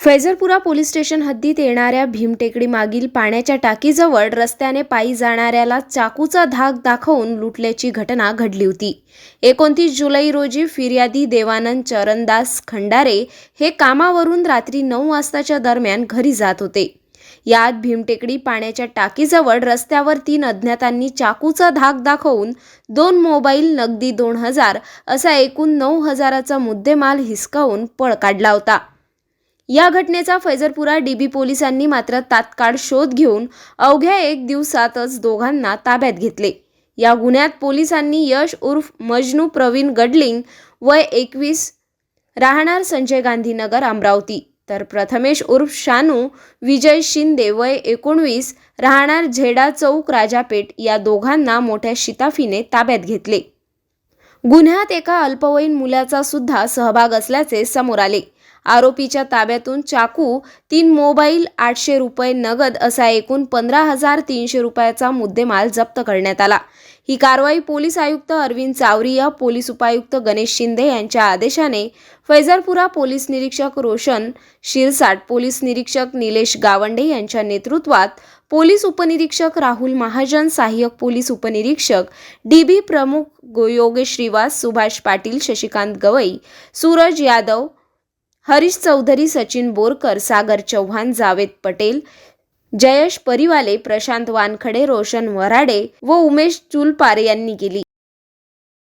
फैजरपुरा police station हद्दीत येणाऱ्या भीमटेकडी मागील पाण्याच्या टाकीजवळ रस्त्याने पायी जाणाऱ्याला चाकूचा धाक दाखवून लुटल्याची घटना घडली होती. एकोणतीस जुलै रोजी फिर्यादी देवानंद चरणदास खंडारे हे कामावरून रात्री नऊ वाजताच्या दरम्यान घरी जात होते. यात भीमटेकडी पाण्याच्या टाकीजवळ रस्त्यावर तीन अज्ञातांनी चाकूचा धाक दाखवून दोन मोबाईल नगदी दोन हजार असा एकूण नऊ हजाराचा मुद्देमाल हिसकावून पळ काढला होता. या घटनेचा फैजरपुरा डीबी पोलिसांनी मात्र तात्काळ शोध घेऊन अवघ्या एक दिवसातच दोघांना ताब्यात घेतले. या गुन्ह्यात पोलिसांनी यश उर्फ मजनू प्रवीण गडलिंग वय एकवीस राहणार संजय गांधीनगर अमरावती. तर प्रथमेश उर्फ शानू विजय शिंदे वय एकोणवीस राहणार झेडा चौक राजापेठ या दोघांना मोठ्या शिताफीने ताब्यात घेतले. गुन्ह्यात एका अल्पवयीन मुलाचा सुद्धा सहभाग असल्याचे समोर आले. आरोपीच्या ताब्यातून चाकू तीन मोबाईल आठशे रुपये नगद असा एकूण पंधरा हजार तीनशे रुपयाचा मुद्देमाल जप्त करण्यात आला. ही कारवाई पोलीस आयुक्त अरविंद चावरिया पोलीस उपायुक्त गणेश शिंदे यांच्या आदेशाने फैजरपुरा पोलीस निरीक्षक रोशन शिरसाट पोलीस निरीक्षक निलेश गावंडे यांच्या नेतृत्वात पोलीस उपनिरीक्षक राहुल महाजन सहाय्यक पोलीस उपनिरीक्षक डी बी प्रमुख योगेश श्रीवास सुभाष पाटील शशिकांत गवई सूरज यादव हरीश चौधरी सचिन बोरकर सागर चव्हाण जावेद पटेल जयेश परिवाले प्रशांत वानखडे रोशन वराडे व उमेश चुलपारे यांनी केली.